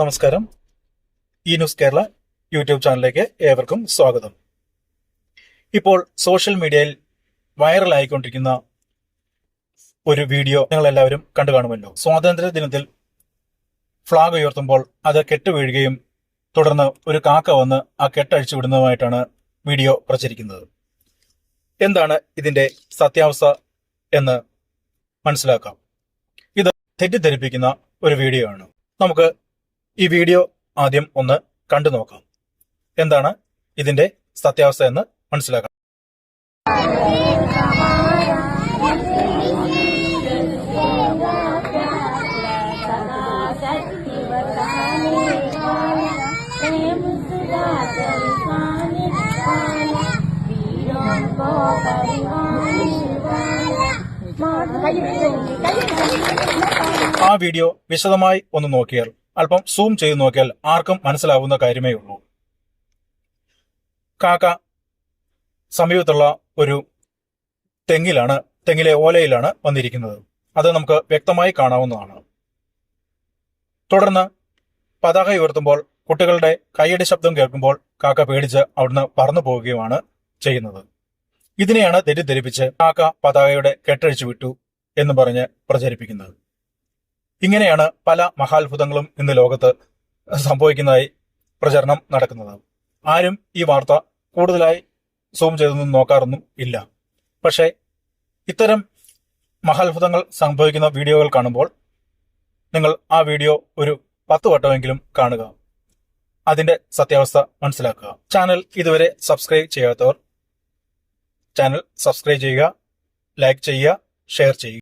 നമസ്കാരം. ഈ news Kerala YouTube ചാനലിലേക്ക് ഏവർക്കും സ്വാഗതം. ഇപ്പോൾ സോഷ്യൽ മീഡിയയിൽ വൈറലായിക്കൊണ്ടിരിക്കുന്ന ഒരു വീഡിയോ നിങ്ങൾ എല്ലാവരും കണ്ടു കാണുമല്ലോ. സ്വാതന്ത്ര്യ ദിനത്തിൽ ഫ്ളാഗ് ഉയർത്തുമ്പോൾ അത് കെട്ടുവീഴുകയും തുടർന്ന് ഒരു കാക്ക വന്ന് ആ കെട്ടഴിച്ചു വിടുന്നതുമായിട്ടാണ് വീഡിയോ പ്രചരിക്കുന്നത്. എന്താണ് ഇതിന്റെ സത്യാവസ്ഥ എന്ന് മനസ്സിലാക്കാം. ഇത് തെറ്റിദ്ധരിപ്പിക്കുന്ന ഒരു വീഡിയോ ആണ്. നമുക്ക് ഈ വീഡിയോ ആദ്യം ഒന്ന് കണ്ടു നോക്കാം. എന്താണ് ഇതിന്റെ സത്യാവസ്ഥ എന്ന് മനസ്സിലാക്കാം. ആ വീഡിയോ വിശദമായി ഒന്ന് നോക്കിയാൽ അല്പം സൂം ചെയ്ത് നോക്കിയാൽ ആർക്കും മനസ്സിലാവുന്ന കാര്യമേ ഉള്ളൂ കാക്ക സമീപത്തുള്ള ഒരു തെങ്ങിലാണ് തെങ്ങിലെ ഓലയിലാണ് വന്നിരിക്കുന്നത്. അത് നമുക്ക് വ്യക്തമായി കാണാവുന്നതാണ്. തുടർന്ന് പതാക ഉയർത്തുമ്പോൾ കുട്ടികളുടെ കൈയടി ശബ്ദം കേൾക്കുമ്പോൾ കാക്ക പേടിച്ച് അവിടുന്ന് പറന്നു പോവുകയുമാണ് ചെയ്യുന്നത്. ഇതിനെയാണ് തെറ്റിദ്ധരിപ്പിച്ച് കാക്ക പതാകയുടെ കെട്ടഴിച്ചു വിട്ടു എന്ന് പറഞ്ഞ് പ്രചരിപ്പിക്കുന്നത്. ഇങ്ങനെയാണ് പല മഹാത്ഭുതങ്ങളും ഇന്ന് ലോകത്ത് സംഭവിക്കുന്നതായി പ്രചരണം നടക്കുന്നത്. ആരും ഈ വാർത്ത കൂടുതലായി സൂം ചെയ്തൊന്നും നോക്കാറൊന്നും ഇല്ല. പക്ഷേ ഇത്തരം മഹാത്ഭുതങ്ങൾ സംഭവിക്കുന്ന വീഡിയോകൾ കാണുമ്പോൾ നിങ്ങൾ ആ വീഡിയോ ഒരു പത്ത് വട്ടമെങ്കിലും കാണുക. അതിന്റെ സത്യാവസ്ഥ മനസ്സിലാക്കുക. ചാനൽ ഇതുവരെ സബ്സ്ക്രൈബ് ചെയ്യാത്തവർ ചാനൽ സബ്സ്ക്രൈബ് ചെയ്യുക ലൈക്ക് ചെയ്യുക ഷെയർ ചെയ്യുക.